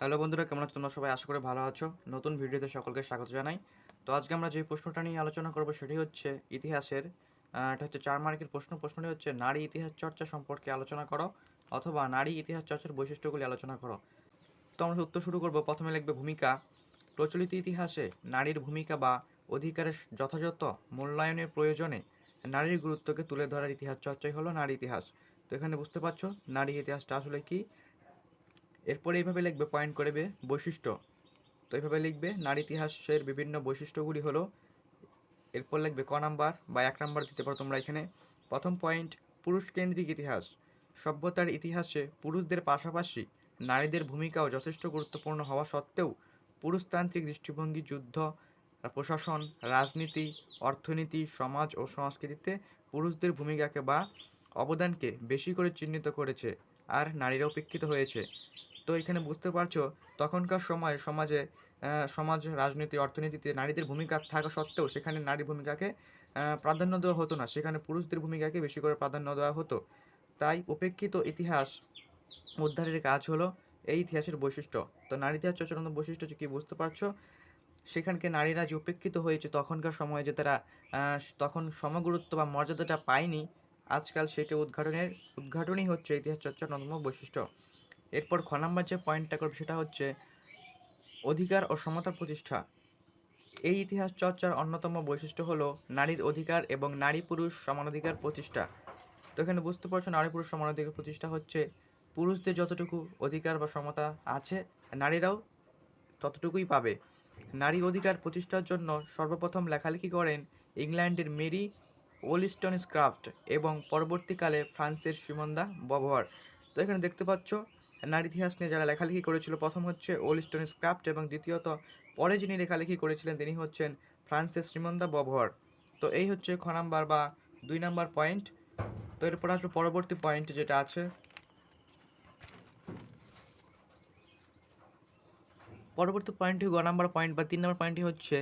Hello বন্ধুরা, কেমন আছো তোমরা সবাই? আশা করে ভালো আছো। নতুন ভিডিওতে সকলকে স্বাগত জানাই। তো আজকে আমরা যে প্রশ্নটা নিয়ে আলোচনা করব সেটি হচ্ছে ইতিহাসের এটা হচ্ছে চার মার্কের প্রশ্ন। প্রশ্নটি হচ্ছে, নারী ইতিহাস চর্চা সম্পর্কে আলোচনা করো অথবা নারী ইতিহাস চর্চার বৈশিষ্ট্যগুলি আলোচনা করো। তো আমরা উত্তর শুরু করব। প্রথমে লিখবে ভূমিকা। প্রচলিত ইতিহাসে নারীর ভূমিকা বা অধিকারের যথাযথ মূল্যায়নের প্রয়োজনে নারীর গুরুত্বকে তুলে ধরার ইতিহাস চর্চাই হলো নারী ইতিহাস। তো এখানে বুঝতে পারছ, নারী ইতিহাসটা আসলে কি? এরপরে এইভাবে লিখবে পয়েন্ট করবে বৈশিষ্ট্য। তো এইভাবে লিখবে, নারী ইতিহাসের বিভিন্ন বৈশিষ্ট্যগুলি হলো, এরপর লিখবে ক নাম্বার বা এক নাম্বার দিতে পারো তোমরা এখানে। প্রথম পয়েন্ট পুরুষ কেন্দ্রিক ইতিহাস। সভ্যতার ইতিহাসে পুরুষদের পাশাপাশি নারীদের ভূমিকাও যথেষ্ট গুরুত্বপূর্ণ হওয়া সত্ত্বেও পুরুষতান্ত্রিক দৃষ্টিভঙ্গি, যুদ্ধ, প্রশাসন, রাজনীতি, অর্থনীতি, সমাজ ও সংস্কৃতিতে পুরুষদের ভূমিকাকে বা অবদানকে বেশি করে চিহ্নিত করেছে আর নারীরা উপেক্ষিত হয়েছে। তো এখানে বুঝতে পারছ, তখনকার সময় সমাজে সমাজ, রাজনীতি, অর্থনীতিতে নারীদের ভূমিকা থাকা সত্ত্বেও সেখানে নারী ভূমিকাকে প্রাধান্য দেওয়া হতো না। সেখানে পুরুষদের ভূমিকাকে বেশি করে প্রাধান্য দেওয়া হতো। তাই উপেক্ষিত ইতিহাস উদ্ধারের কাজ হলো এই ইতিহাসের বৈশিষ্ট্য। তো নারী ইতিহাস চর্চার বৈশিষ্ট্য কি বুঝতে পারছ? সেখানকে নারীরা যে উপেক্ষিত হয়েছে তখনকার সময়ে যে তারা তখন সমগুরুত্ব বা মর্যাদাটা পায়নি, আজকাল সেটা উদ্ঘাটনের, উদ্ঘাটনই হচ্ছে ইতিহাস চর্চার অন্যতম বৈশিষ্ট্য। এরপর খ নাম্বার যে পয়েন্টটা করবে সেটা হচ্ছে অধিকার ও সমতার প্রতিষ্ঠা। এই ইতিহাস চর্চার অন্যতম বৈশিষ্ট্য হলো নারীর অধিকার এবং নারী পুরুষ সমানাধিকার প্রতিষ্ঠা। তো এখানে বুঝতে পারছ নারী পুরুষ সমানাধিকার প্রতিষ্ঠা হচ্ছে পুরুষদের যতটুকু অধিকার বা সমতা আছে, নারীরাও ততটুকুই পাবে। নারী অধিকার প্রতিষ্ঠার জন্য সর্বপ্রথম লেখালেখি করেন ইংল্যান্ডের মেরি ওলিস্টন স্ক্রাফট এবং পরবর্তীকালে ফ্রান্সের সুমন্দা ববহার। তো এখানে দেখতে পাচ্ছ নারী ইতিহাস নিয়ে যারা লেখালেখি করেছিল, প্রথম হচ্ছে ওলিস্টন স্ক্রাফট এবং দ্বিতীয়ত পরে যিনি লেখালেখি করেছিলেন, তিনি হচ্ছেন ফ্রান্সের শ্রীমন্দা ববহার তো এই হচ্ছে খ নাম্বার বা দুই নাম্বার পয়েন্ট। তো এরপর আসবে পরবর্তী পয়েন্ট যেটা আছে। পরবর্তী পয়েন্টটি গ নাম্বার পয়েন্ট বা তিন নম্বর পয়েন্টটি হচ্ছে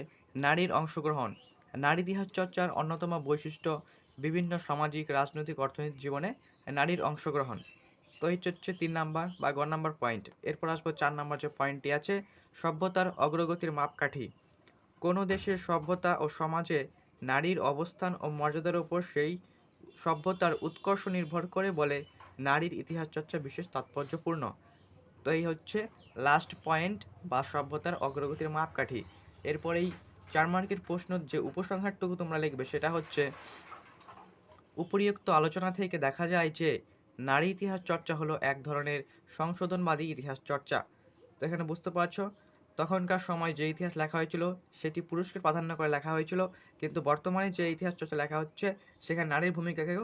নারীর অংশগ্রহণ। নারী ইতিহাস চর্চার অন্যতম বৈশিষ্ট্য বিভিন্ন সামাজিক, রাজনৈতিক, অর্থনৈতিক জীবনে নারীর অংশগ্রহণ। তো এই হচ্ছে তিন নাম্বার বা গ নাম্বার পয়েন্ট এরপর আসব চার নাম্বার যে পয়েন্টটি আছে, সভ্যতার অগ্রগতির মাপকাঠি। কোনো দেশের সভ্যতা ও সমাজে নারীর অবস্থান ও মর্যাদার উপর সেই সভ্যতার উৎকর্ষ নির্ভর করে বলে নারীর ইতিহাস চর্চা বিশেষ তাৎপর্যপূর্ণ। তো এই হচ্ছে লাস্ট পয়েন্ট বা সভ্যতার অগ্রগতির মাপকাঠি। এরপর এই চার মার্কের প্রশ্ন যে উপসংহারটুকু তোমরা লিখবে, সেটা হচ্ছে, উপরিউক্ত আলোচনা থেকে দেখা যায় যে নারী ইতিহাস চর্চা হলো এক ধরনের সংশোধনবাদী ইতিহাস চর্চা। তো এখানে বুঝতে পারছ, তখনকার সময় যে ইতিহাস লেখা হয়েছিল, সেটি পুরুষকে প্রাধান্য করে লেখা হয়েছিল, কিন্তু বর্তমানে যে ইতিহাস চর্চা লেখা হচ্ছে, সেখানে নারীর ভূমিকাকেও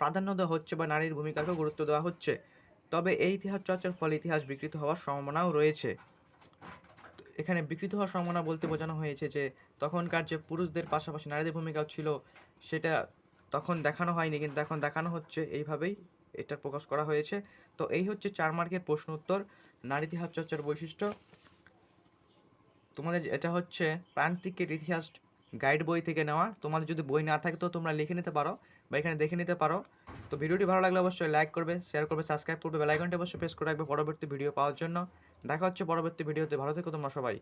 প্রাধান্য দেওয়া হচ্ছে বা নারীর ভূমিকাকেও গুরুত্ব দেওয়া হচ্ছে। তবে এই ইতিহাস চর্চার ফলে ইতিহাস বিকৃত হওয়ার সম্ভাবনাও রয়েছে। এখানে বিকৃত হওয়ার সম্ভাবনা বলতে বোঝানো হয়েছে যে, তখনকার যে পুরুষদের পাশাপাশি নারীদের ভূমিকাও ছিল, সেটা তখন দেখানো হয়নি, কিন্তু এখন দেখানো হচ্ছে, এইভাবেই এটা প্রকাশ করা হয়েছে। তো এই হচ্ছে চার মার্কের প্রশ্ন উত্তর। নারী ইতিহাস চর্চার বৈশিষ্ট্য। তোমাদের এটা হচ্ছে প্রান্তিকের ইতিহাস গাইড বই থেকে নেওয়া। তোমাদের যদি বই না থাকে তো তোমরা লিখে নিতে পারো বা এখানে দেখে নিতে পারো। তো ভিডিওটি ভালো লাগলে অবশ্যই লাইক করবে শেয়ার করবে সাবস্ক্রাইব করবে বেলাইকনটা অবশ্যই প্রেস করে রাখবে। পরবর্তী ভিডিও পাওয়ার জন্য। দেখা হচ্ছে পরবর্তী ভিডিওতে ভালো থেকো তোমরা সবাই।